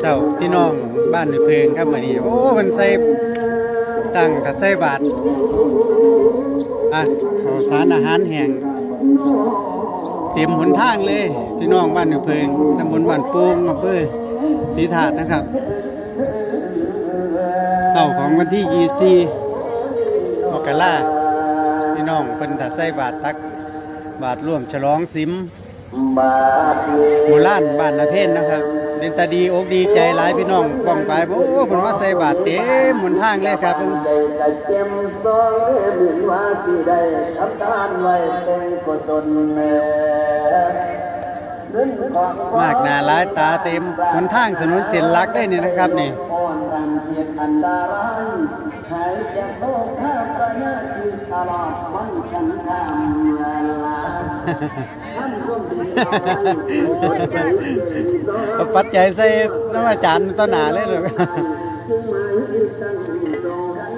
เจ้าพี่น้องบ้านในเพลิงครับมื้อนี้โอ้มันใส่ตั้งถัดใส่บาทอะข้าวสารอาหารแห้งเตรียมหนทางเลยพี่น้องบ้านในเพลิงตำบลบ้านโป่งอำเภอศรีถาดนะครับเต่าของวันที่24มกราพี่น้องเพิ่นถัดใส่บาทตักบาทร่วมฉลองซิม โบราณบ้านนาเพนนะครับเดินตาดีอกดีใจหลายพี่น้องป้องไปโอ้ผมว่าใส่บาทเต็มหมุนทางเลยครับผมใจกะเจ็มซอยบินว่าที่ได้ทำทานไว้เป็นกุศลแม่นึกของมากหน้าหลายตาเต็มหนทางสนุนเส้นหลักได้นี่นะครับนี่อ่อนรันเกียรติอันดารา ยหายจากโลกข้าพระยาที่ตลอดวันฉันทำเวลาท่านก็ดีน้อยใจใจก็ปัดใจยใส่น้ำอาจารย์ต้นหนาเลยหรงกัน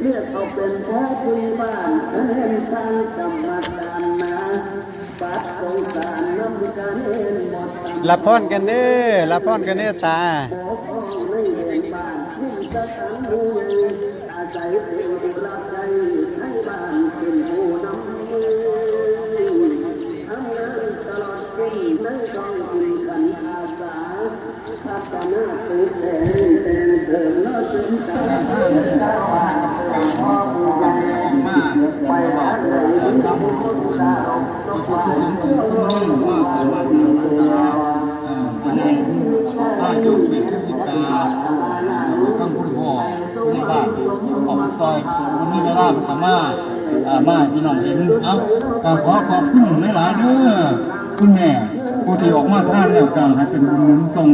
เรียกเอาเป็นแท้คุณบ้านเห็นทางกรรมการนาปัดสงสารน้ำกันเห็นหมดรับพรกันเด้อรับพรกันเด้อตา สถานมูอาศัยเป็นรับใจให้บ้านเป็นผู้นำมือทำงานตลอดปีนั่งกองกินขันอาสาพัฒนาตึกแดงแดงเดินแล้วถึงตาไปหาเลยทำบุญดาวต้องมาถ้าจุดเป็นสิกา อกซอยวันนี้ไม่ล่าพม่าอ่ามาพี่น้องเห็นเอ้าก็ขอขอบคุณหลายๆเด้อคุณแม่ผู้ที่ออกมาท่านแล้วกันให้เป็นบุญหนุนส่ง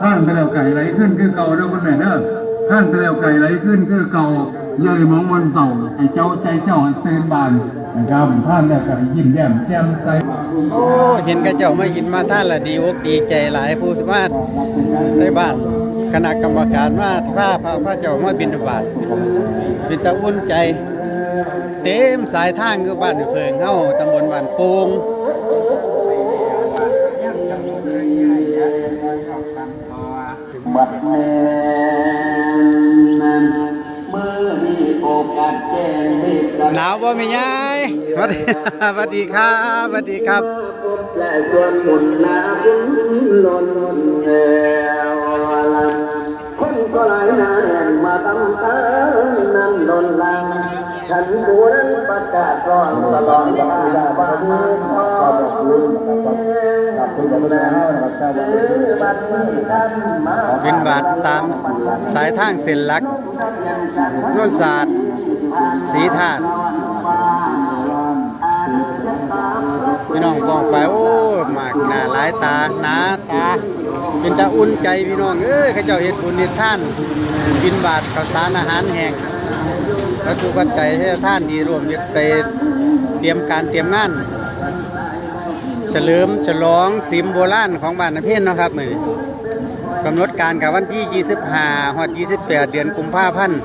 ท่านไปแล้วไก่ไหลขึ้นคือเก่าเด้อคุณแม่เด้อท่านไปแล้วไก่ไหลขึ้นคือเก่าเย่ยมองวันเสาร์ให้เจ้าใจเจ้าให้เซนบานนะครับท่านแล้วก็ยิ้มแย้มแจ่มใสโอ้เห็นกระเจ้าไมากินมาท่านละดีอกดีใจหลายผู้สมาในบ้าน คณะกรรมการมาพาพระพระเจ้ามาบินบาตเป็นตาอุ่นใจ เต็มสายทางคือบ้านเพิงเฮาตำบลบ้านโป่งบัดแม่นั้นเมื่อมีโอกาสแจ้งเหตุการณ์หนาวบ่แม่ยายสวัสดีสวัสดีครับสวัสดีครับพบและส่วนบุญนาบุญล้นแล้วลังคน ก็หลายนาแห่งมาตำตานั้นดนลังฉันผู้นั้นประกาศร้องตลอดบ้านบ้านพ่อกับคุณกับแล้วนบบัดนี้านมาบินบาทตามสายทางเส้นหลักนวลศาสตร์สีธาตุพี่น้องกองไปโอ้ มากหน้าหลายตาหนาตา เป็นตาอุ่นใจพี่น้องเอ้ยเขาเจ้าเฮ็ดบุญเฮ็ดท่านบินบาทข้าวสารอาหารแห้งแล้วทุกปัจจัยให้ท่านที่ร่วมเฮ็ดไปเตรียมการเตรียมงาน เฉลิมฉลองสิมโบราณของบ้านนเพ่นนะครับมือนกำหนดการกับวันที่ 25ฮอด28 เดือนกุมภาพันธ์